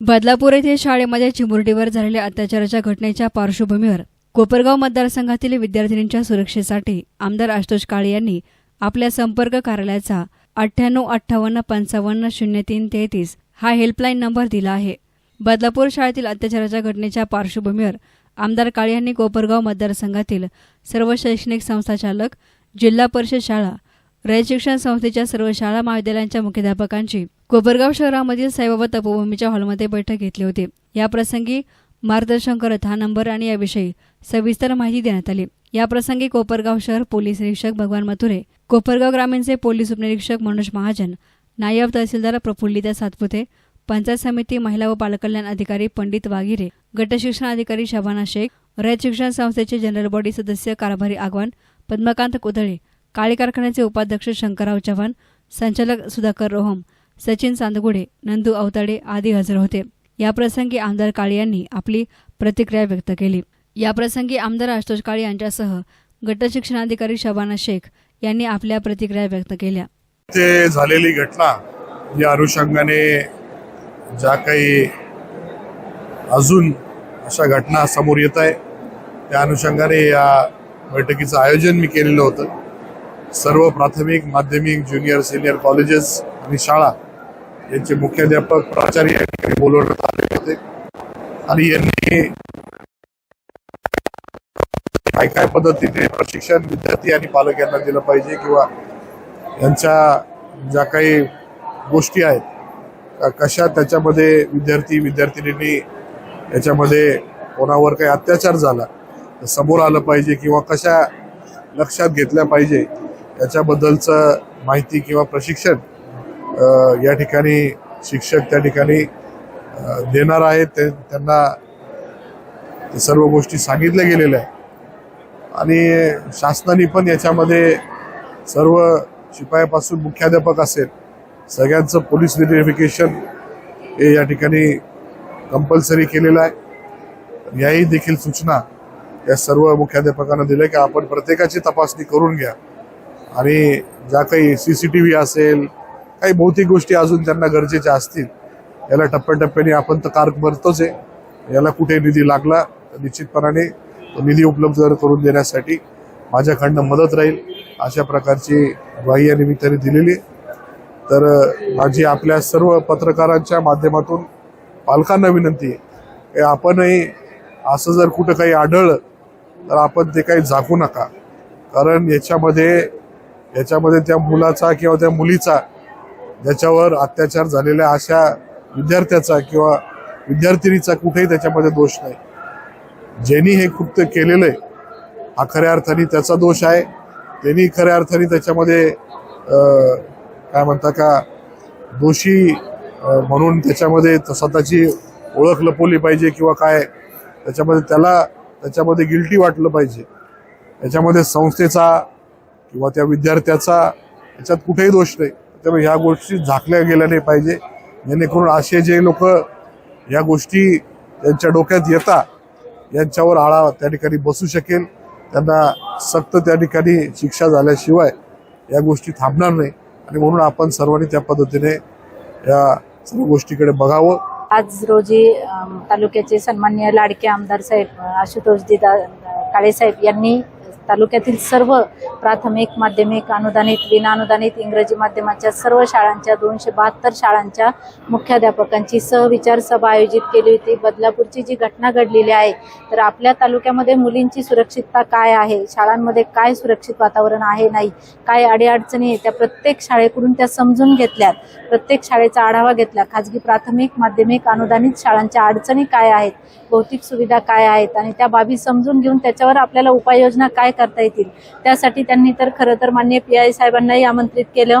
बदलापूर येथील शाळेमध्ये चिमुरडीवर झालेल्या अत्याचाराच्या घटनेच्या पार्श्वभूमीवर कोपरगाव मतदारसंघातील विद्यार्थिनींच्या सुरक्षेसाठी आमदार आशुतोष काळे यांनी आपल्या संपर्क कार्यालयाचा अठ्ठ्याण्णव अठ्ठावन्न पंचावन्न शून्य तीन तेहतीस हा हेल्पलाईन नंबर दिला आहे. बदलापूर शाळेतील अत्याचाराच्या घटनेच्या पार्श्वभूमीवर आमदार काळे यांनी कोपरगाव मतदारसंघातील सर्व शैक्षणिक संस्था चालक जिल्हा परिषद शाळा रयत शिक्षण संस्थेच्या सर्व शाळा महाविद्यालयांच्या मुख्याध्यापकांची कोपरगाव शहरामधील साईबाबा तपोभूमीच्या हॉलमध्ये बैठक घेतली होती. याप्रसंगी मार्गदर्शन करत हा नंबर आणि याविषयी सविस्तर माहिती देण्यात आली. याप्रसंगी कोपरगाव शहर पोलीस निरीक्षक भगवान मथुरे कोपरगाव ग्रामीणचे पोलीस उपनिरीक्षक मनोज महाजन नायब तहसीलदार प्रफुल्लिता सातपुते पंचायत समिती महिला व बालकल्याण अधिकारी पंडित वाघिरे गट शिक्षण अधिकारी शबाना शेख रयत शिक्षण संस्थेचे जनरल बॉडी सदस्य कारभारी आगवान पद्मकांत कुदळे काळे कारखान्याचे उपाध्यक्ष शंकरराव चव्हाण संचालक सुधाकर रोहम सचिन चांदगुडे नंदू अवताडे आदी हजर होते. याप्रसंगी आमदार काळे यांनी आपली प्रतिक्रिया व्यक्त केली. याप्रसंगी आमदार आशुतोष काळे यांच्यासह गट शिक्षणाधिकारी शबाना शेख यांनी आपल्या प्रतिक्रिया व्यक्त केल्या. ते झालेली घटना या अनुषंगाने ज्या काही अजून अशा घटना समोर येत आहे त्या अनुषंगाने या बैठकीचं आयोजन मी केलेलं होतं. सर्व प्राथमिक माध्यमिक ज्युनियर सिनियर कॉलेजेस आणि शाळा यांचे मुख्याध्यापक प्राचार्य या ठिकाणी बोलवण्यात आले होते. आणि यांनी काय काय पद्धतीने प्रशिक्षण विद्यार्थी आणि पालक यांना दिलं पाहिजे किंवा यांच्या ज्या काही गोष्टी आहेत त्या कशा त्याच्यामध्ये विद्यार्थी विद्यार्थिनींनी याच्यामध्ये कोणावर काही अत्याचार झाला तर समोर आलं पाहिजे किंवा कशा लक्षात घेतल्या पाहिजे याच्याबद्दलचं माहिती किंवा प्रशिक्षण या ठिकाणी शिक्षक त्या ठिकाणी देणार आहेत ते त्यांना ते सर्व गोष्टी सांगितल्या गेलेल्या आहेत. आणि शासनाने पण याच्यामध्ये सर्व शिपायापासून मुख्याध्यापक असेल सगळ्यांचं पोलीस व्हेरिफिकेशन हे या ठिकाणी कंपल्सरी केलेलं आहे. याही देखील सूचना या सर्व मुख्याध्यापकांना दिल्या की आपण प्रत्येकाची तपासणी करून घ्या. आणि ज्या काही सी सी टी व्ही असेल काही भौतिक गोष्टी अजून त्यांना गरजेच्या असतील याला टप्प्याटप्प्याने आपण तर कार भरतोच आहे. याला कुठे निधी लागला तर निश्चितपणाने तो निधी उपलब्ध करून देण्यासाठी माझ्याकडनं मदत राहील अशा प्रकारची ग्वाही या निमित्ताने दिलेली तर माझी आपल्या सर्व पत्रकारांच्या माध्यमातून पालकांना विनंती आहे की आपणही असं जर कुठं काही आढळलं तर आपण ते काही झाकू नका. कारण याच्यामध्ये याच्यामध्ये त्या मुलाचा किंवा त्या मुलीचा ज्याच्यावर अत्याचार झालेल्या अशा विद्यार्थ्याचा किंवा विद्यार्थिनीचा कुठेही त्याच्यामध्ये दोष नाही. ज्यांनी हे कृत्य केलेलं आहे हा खऱ्या अर्थाने त्याचा दोष आहे. त्यांनी खऱ्या अर्थाने त्याच्यामध्ये काय म्हणता का दोषी म्हणून त्याच्यामध्ये त- स्वतःची ओळख लपवली पाहिजे किंवा काय त्याच्यामध्ये त्याला त्याच्यामध्ये गिल्टी वाटलं पाहिजे. त्याच्यामध्ये संस्थेचा किंवा त्या विद्यार्थ्याचा याच्यात कुठेही दोष नाही. त्यामुळे ह्या गोष्टी झाकल्या गेल्या नाही पाहिजे. जेणेकरून असे जे लोक या गोष्टी त्यांच्या डोक्यात येतात यांच्यावर आळा त्या ठिकाणी बसू शकेल. त्यांना सक्त त्या ठिकाणी शिक्षा झाल्याशिवाय या गोष्टी थांबणार नाही. आणि म्हणून आपण सर्वांनी त्या पद्धतीने या सर्व गोष्टीकडे बघावं. आज रोजी तालुक्याचे सन्माननीय लाडके आमदार साहेब आशुतोष दिदा काळे साहेब यांनी तालुक्यातील सर्व प्राथमिक माध्यमिक अनुदानित विनाअनुदानित इंग्रजी माध्यमाच्या सर्व शाळांच्या दोनशे बहात्तर शाळांच्या मुख्याध्यापकांची सहविचार सभा आयोजित केली होती. बदलापूरची जी घटना घडलेली आहे तर आपल्या तालुक्यामध्ये मुलींची सुरक्षितता काय आहे? शाळांमध्ये काय सुरक्षित वातावरण आहे नाही? काय अडीअडचणी आहे त्या प्रत्येक शाळेकडून त्या समजून घेतल्यात. प्रत्येक शाळेचा आढावा घेतला. खाजगी प्राथमिक माध्यमिक अनुदानित शाळांच्या अडचणी काय आहेत? भौतिक सुविधा काय आहेत? आणि त्या बाबी समजून घेऊन त्याच्यावर आपल्याला उपाययोजना काय करता येतील. त्यासाठी त्यांनी तर खरं तर मान्य पी आय साहेबांनाही आमंत्रित केलं.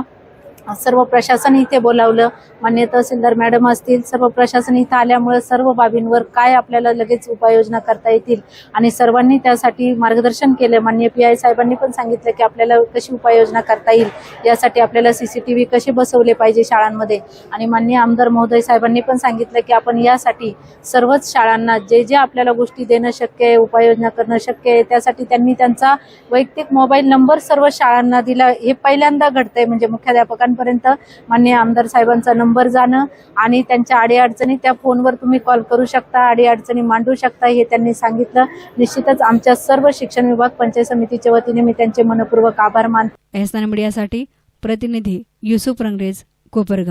सर्व प्रशासन इथे बोलावलं. मान्य तहसीलदार मॅडम असतील सर्व प्रशासन इथं आल्यामुळे सर्व बाबींवर काय आपल्याला लगेच उपाययोजना करता येतील? आणि सर्वांनी त्यासाठी मार्गदर्शन केलं. मान्य पी आय साहेबांनी पण सांगितलं की आपल्याला कशी उपाययोजना करता येईल? यासाठी आपल्याला सी सी टी कसे बसवले पाहिजे शाळांमध्ये? आणि मान्य आमदार महोदय साहेबांनी पण सांगितलं की आपण यासाठी सर्वच शाळांना जे जे आपल्याला गोष्टी देणं शक्य आहे उपाययोजना करणं शक्य आहे त्यासाठी त्यांनी त्यांचा वैयक्तिक मोबाईल नंबर सर्व शाळांना दिला. हे पहिल्यांदा घडतंय. म्हणजे मुख्याध्यापकांपर्यंत मान्य आमदार साहेबांचा नंबर नंबर जाणं आणि त्यांच्या अडीअडचणी त्या फोनवर तुम्ही कॉल करू शकता अडीअडचणी मांडू शकता हे त्यांनी सांगितलं. निश्चितच आमच्या सर्व शिक्षण विभाग पंचायत समितीच्या वतीने मी त्यांचे मनपूर्वक आभार मानतो. एहसान मीडियासाठी प्रतिनिधी युसुफ रंगरेज कोपरगाव.